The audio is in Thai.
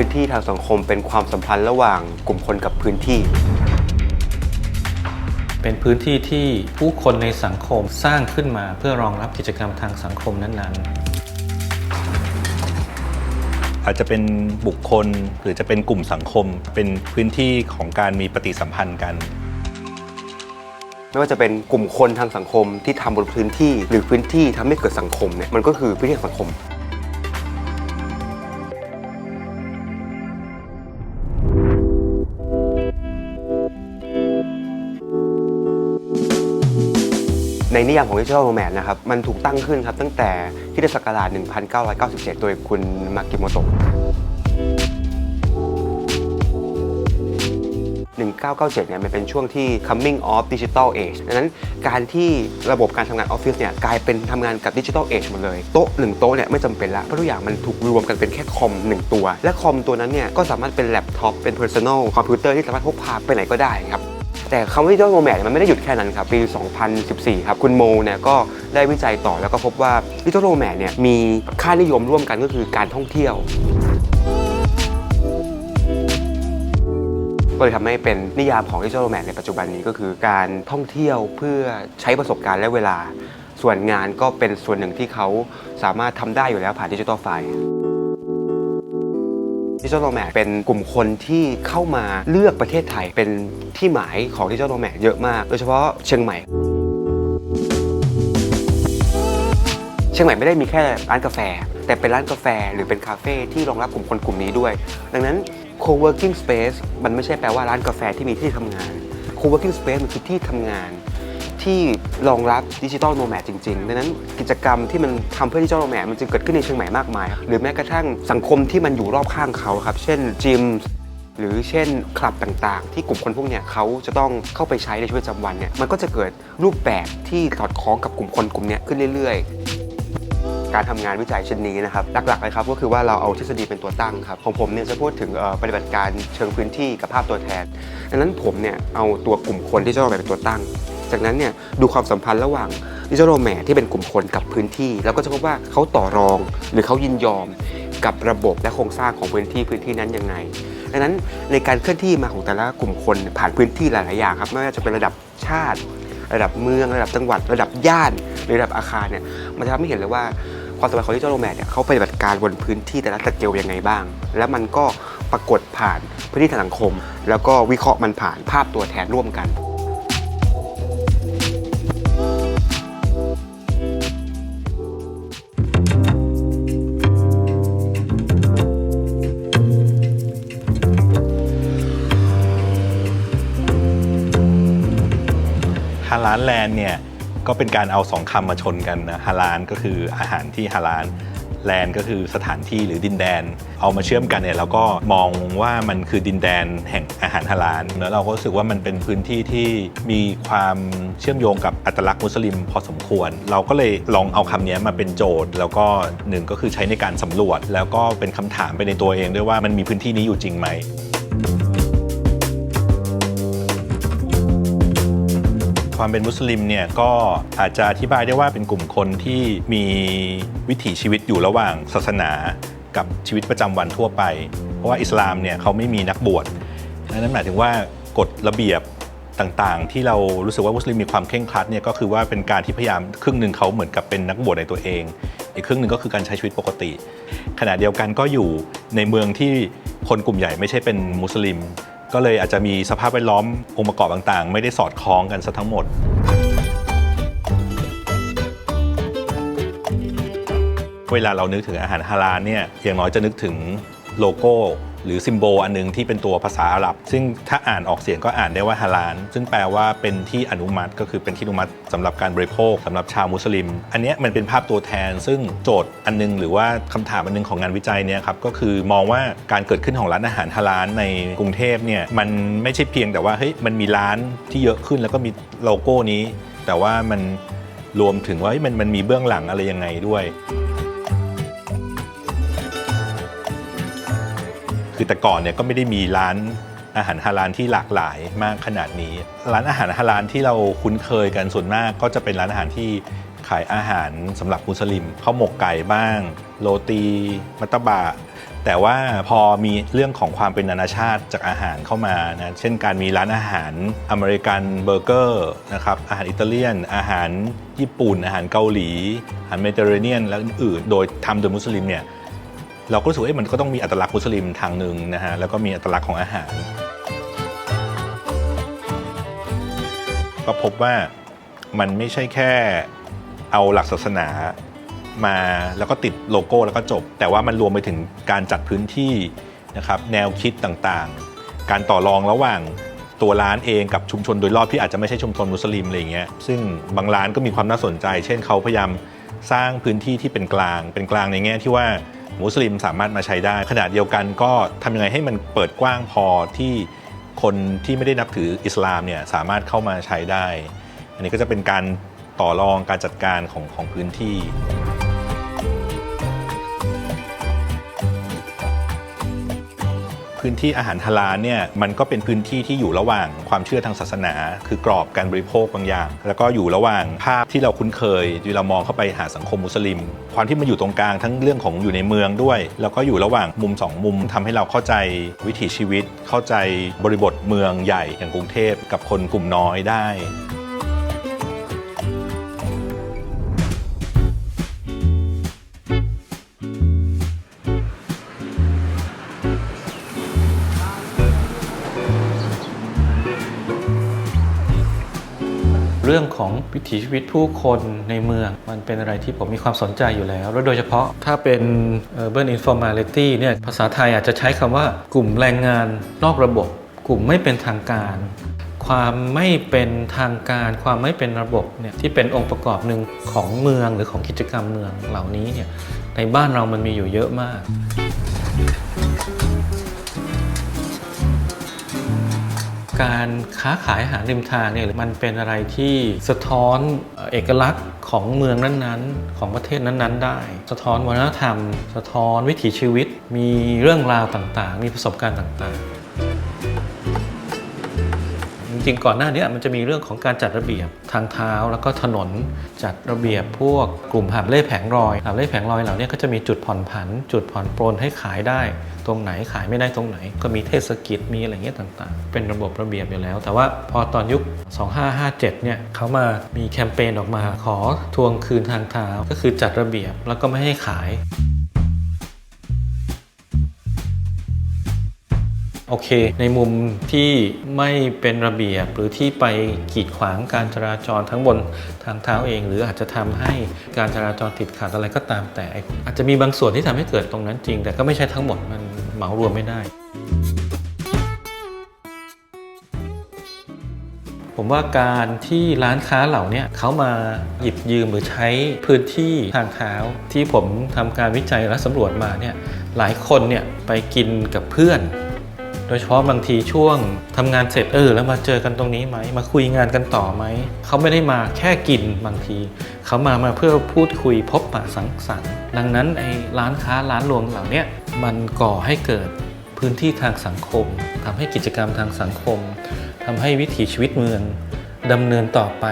พื้นที่ทางสังคมเป็นความสัมพันธ์ระหว่างกลุ่มคนกับพื้นที่ เป็นพื้นที่ที่ผู้คนในสังคมสร้างขึ้นมาเพื่อรองรับกิจกรรมทางสังคมนั้นๆ อาจจะเป็นบุคคลหรือจะเป็นกลุ่มสังคม เป็นพื้นที่ของการมีปฏิสัมพันธ์กันไม่ว่าจะเป็นกลุ่มคนทางสังคมที่ทำบนพื้นที่ หรือพื้นที่ทำให้เกิดสังคมเนี่ยมันก็คือพื้นที่ทางสังคม ในนิยามของ Digital Nomad นะครับ มันถูกตั้งขึ้นครับตั้งแต่คริสตศักราช 1997 โดยคุณมากิโมโตะ1997 เนี่ยมันเป็นช่วงที่ coming of digital age ดังนั้นการที่ระบบการทำงานออฟฟิศเนี่ยกลายเป็นทำงานกับ digital age หมดเลย โต๊ะหนึ่งโต๊ะเนี่ยไม่จำเป็นละเพราะทุกอย่างมันถูกรวมกันเป็นแค่คอมหนึ่งตัว และคอมตัวนั้นเนี่ยก็สามารถเป็นแล็ปท็อปเป็น personal คอมพิวเตอร์ที่สามารถพกพาไปไหนก็ได้ครับ แต่คำว่า digital nomad เนี่ยมันไม่ได้หยุดแค่นั้นครับปี 2014 ครับคุณโมเนี่ยก็ได้วิจัยต่อแล้วก็พบว่า digital nomad เนี่ยมีค่านิยมร่วมกันก็คือการท่องเที่ยวก็เลยทำให้เป็นนิยามของ Digital Nomad ในปัจจุบันนี้ก็คือการท่องเที่ยวเพื่อใช้ประสบการณ์และเวลา ส่วนงานก็เป็นส่วนหนึ่งที่เขาสามารถทำได้อยู่แล้วผ่านดิจิทัลไฟล์ ดิจิทัลโนแมดเป็นกลุ่มคนที่เข้ามาเลือกประเทศไทยเป็นที่หมายของดิจิทัลโนแมดเยอะมาก โดยเฉพาะเชียงใหม่ เชียงใหม่ไม่ได้มีแค่ร้านกาแฟ แต่เป็นร้านกาแฟหรือเป็นคาเฟ่ที่รองรับกลุ่มคนกลุ่มนี้ด้วย ดังนั้น co-working space มันไม่ใช่แปลว่าร้านกาแฟที่มีที่ทำงาน co-working space มันคือที่ทำงาน ที่รองรับดิจิ t a ลโนแมดจริงๆ ดังนั้นกิจกรรมที่มันทำเพื่อดิจิ t a ลโนแมดมันจึงเกิดขึ้นในเชียงใหม่มากมาย หรือแม้กระทั่งสังคมที่มันอยู่รอบข้างเขาครับ เช่นจิม หรือเช่นคลับต่างๆ ที่กลุ่มคนพวกเนี้ยเขาจะต้องเข้าไปใช้ในชีวิตประจำวันเนี่ยมันก็จะเกิดรูปแบบที่สอดคล้องกับกลุ่มคนกลุ่มเนี้ยขึ้นเรื่อย ๆ การทำงานวิจัยเช่นนี้นะครับ หลักๆเลยครับก็คือว่าเราเอาทฤษฎีเป็นตัวตั้งครับของผมเนี่ยจะพูดถึงเอ่อปฏิบัติการเชิงพื้นที่กับภาพตัวแทนดังนั้นผมเนี่ยเอาตัวกลุ่มคนที่จะเอาไปเป็นตัวตั้ง จากนั้นเนี่ยดูความสัมพันธ์ระหว่างดิจิทัลแมทที่เป็นกลุ่มคนกับพื้นที่ แล้วก็จะพบว่าเขาต่อรองหรือเขายินยอมกับระบบและโครงสร้างของพื้นที่พื้นที่นั้นยังไงดังนั้นในการเคลื่อนที่มาของแต่ละกลุ่มคนผ่านพื้นที่หลาย ๆ อย่างครับไม่ว่าจะเป็นระดับชาติ ระดับเมือง ระดับจังหวัด ระดับย่านหรือระดับอาคารเนี่ยมันจะทำให้เห็นเลยว่าความสำคัญของดิจิทัลโนแมดเนี่ยเขาปฏิบัติการบนพื้นที่แต่ละสเกลยังไงบ้าง แล้วมันก็ปรากฏผ่านพื้นที่ทางสังคม แล้วก็วิเคราะห์มันผ่านภาพตัวแทนร่วมกัน ลาลแลนด์เนี่ยก็เป็นการเอาสองคำมาชนกันนะฮาลาลก็คืออาหารที่ฮาลาลแลนด์ก็คือสถานที่หรือดินแดน เอามาเชื่อมกันเนี่ยเราก็มองว่ามันคือดินแดนแห่งอาหารฮาลาลแล้วเราก็รู้สึกว่ามันเป็นพื้นที่ที่มีความเชื่อมโยงกับอัตลักษณ์มุสลิมพอสมควร เราก็เลยลองเอาคำนี้มาเป็นโจทย์ แล้วก็หนึ่งก็คือใช้ในการสำรวจ แล้วก็เป็นคำถามไปในตัวเองด้วยว่ามันมีพื้นที่นี้อยู่จริงไหม ความเป็นมุสลิมเนี่ยก็อาจจะอธิบายได้ว่าเป็นกลุ่มคนที่มีวิถีชีวิตอยู่ระหว่างศาสนากับชีวิตประจำวันทั่วไป เพราะว่าอิสลามเนี่ยเขาไม่มีนักบวชนั่นหมายถึงว่ากฎระเบียบต่างๆ ที่เรารู้สึกว่ามุสลิมมีความเคร่งครัดเนี่ยก็คือว่าเป็นการที่พยายามครึ่งหนึ่งเขาเหมือนกับเป็นนักบวชในตัวเอง อีกครึ่งหนึ่งก็คือการใช้ชีวิตปกติ ขณะเดียวกันก็อยู่ในเมืองที่คนกลุ่มใหญ่ไม่ใช่เป็นมุสลิม ก็เลยอาจจะมีสภาพแวดล้อมองค์ประกอบต่างๆ ไม่ได้สอดคล้องกันซะทั้งหมด เวลาเรานึกถึงอาหารฮาลาลเนี่ยอย่างน้อยจะนึกถึงโลโก้ หรือซิมโบลอันหนึงที่เป็นตัวภาษาอาหรับ ซึ่งถ้าอ่านออกเสียงก็อ่านได้ว่าฮาลาลซึ่งแปลว่าเป็นที่อนุมัติก็คือเป็นที่อนุมัติสำหรับการบริโภคสำหรับชาวมุสลิม อันนี้มันเป็นภาพตัวแทน ซึ่งโจทย์อันนึง หรือว่าคำถามอันนึงของงานวิจัยเนี่ยครับก็คือมองว่าการเกิดขึ้นของร้านอาหารฮาลาลในกรุงเทพเนี่ยมันไม่ใช่เพียงแต่ว่าเฮ้ยมันมีร้านที่เยอะขึ้นแล้วก็มีโลโก้นี้ แต่ว่ามันรวมถึงว่าเฮ้ยมันมันมีเบื้องหลังอะไรยังไงด้วย คือแต่ก่อนเนี่ยก็ไม่ได้มีร้านอาหารฮาลาลที่หลากหลายมากขนาดนี้ ร้านอาหารฮาลาลที่เราคุ้นเคยกันส่วนมาก ก็จะเป็นร้านอาหารที่ขายอาหารสำหรับมุสลิมข้าวหมกไก่บ้าง โรตีมัตตบะแต่ว่าพอมีเรื่องของความเป็นนานาชาติจากอาหารเข้ามานะเช่นการมีร้านอาหารอเมริกันเบอร์เกอร์นะครับอาหารอิตาเลียน อาหารญี่ปุ่น อาหารเกาหลี อาหารเมดิเตอร์เรเนียนและอื่นๆโดยทำโดยมุสลิมเนี่ย เราก็รู้สึกว่ามันก็ต้องมีอัตลักษณ์มุสลิมทางหนึ่งนะฮะแล้วก็มีอัตลักษณ์ของอาหาร ก็พบว่ามันไม่ใช่แค่เอาหลักศาสนามาแล้วก็ติดโลโก้แล้วก็จบ แต่ว่ามันรวมไปถึงการจัดพื้นที่นะครับแนวคิดต่างๆ การต่อรองระหว่างตัวร้านเองกับชุมชนโดยรอบที่อาจจะไม่ใช่ชุมชนมุสลิมอะไรอย่างเงี้ยซึ่งบางร้านก็มีความน่าสนใจ เช่นเขาพยายามสร้างพื้นที่ที่เป็นกลาง เป็นกลางในแง่ที่ว่า มุสลิมสามารถมาใช้ได้ขณะเดียวกันก็ทำยังไงให้มันเปิดกว้างพอที่คนที่ไม่ได้นับถืออิสลามเนี่ยสามารถเข้ามาใช้ได้ อันนี้ก็จะเป็นการต่อรองการจัดการของของพื้นที่ พื้นที่อาหารฮาลาลเนี่ยมันก็เป็นพื้นที่ที่อยู่ระหว่างความเชื่อทางศาสนา คือกรอบการบริโภคบางอย่าง แล้วก็อยู่ระหว่างภาพที่เราคุ้นเคยที่เรามองเข้าไปหาสังคมมุสลิม ความที่มันอยู่ตรงกลางทั้งเรื่องของอยู่ในเมืองด้วย แล้วก็อยู่ระหว่างมุมสองมุมทำให้เราเข้าใจวิถีชีวิต เข้าใจบริบทเมืองใหญ่อย่างกรุงเทพกับคนกลุ่มน้อยได้ เรื่องของวิถีชีวิตผู้คนในเมือง มันเป็นอะไรที่ผมมีความสนใจอยู่แล้ว แล้วโดยเฉพาะถ้าเป็น urban informality เนี่ยภาษาไทยอาจจะใช้คำว่ากลุ่มแรงงานนอกระบบ กลุ่มไม่เป็นทางการ ความไม่เป็นทางการ ความไม่เป็นระบบเนี่ยที่เป็นองค์ประกอบหนึ่งของเมืองหรือของกิจกรรมเมืองเหล่านี้เนี่ยในบ้านเรามันมีอยู่เยอะมาก การค้าขายอาหารริมทางเนี่ยมันเป็นอะไรที่สะท้อนเอกลักษณ์ของเมืองนั้นๆ ของประเทศนั้นๆ ได้ สะท้อนวัฒนธรรม สะท้อนวิถีชีวิต มีเรื่องราวต่างๆ มีประสบการณ์ต่างๆ ริงๆ ก่อนหน้านี้มันจะมีเรื่องของการจัดระเบียบทางเท้าแล้วก็ถนนจัดระเบียบพวกกลุ่มหาบเล่แผงรอยหาบเล่แผงรอยเหล่านี้ก็จะมีจุดผ่อนผัน จุดผ่อนปรนให้ขายได้ ตรงไหนขายไม่ได้ตรงไหน ก็มีเทศกิจมีอะไรเงี้ยต่างๆ เป็นระบบระเบียบอยู่แล้ว แต่ว่าพอตอนยุค 2557 เนี่ยเขามามีแคมเปญออกมาขอทวงคืนทางเท้าก็คือจัดระเบียบแล้วก็ไม่ให้ขาย โอเค ในมุมที่ไม่เป็นระเบียบ หรือที่ไปกีดขวางการจราจรทั้งบนทางเท้าเอง หรืออาจจะทำให้การจราจรติดขัดอะไรก็ตามแต่ อาจจะมีบางส่วนที่ทำให้เกิดตรงนั้นจริง แต่ก็ไม่ใช่ทั้งหมดมันเหมารวมไม่ได้ ผมว่าการที่ร้านค้าเหล่านี้เขามาหยิบยืมหรือใช้พื้นที่ทางเท้าที่ผมทำการวิจัยและสำรวจมาเนี่ยหลายคนเนี่ยไปกินกับเพื่อน โดยเฉพาะบางทีช่วงทำงานเสร็จเออแล้วมาเจอกันตรงนี้ไหมมาคุยงานกันต่อไหมเขาไม่ได้มาแค่กินบางทีเขามามาเพื่อพูดคุยพบปะสังสรรค์ ดังนั้นไอ้ร้านค้าร้านรวงเหล่านี้มันก่อให้เกิดพื้นที่ทางสังคมทำให้กิจกรรมทางสังคมทำให้วิถีชีวิตเมืองดำเนินต่อไป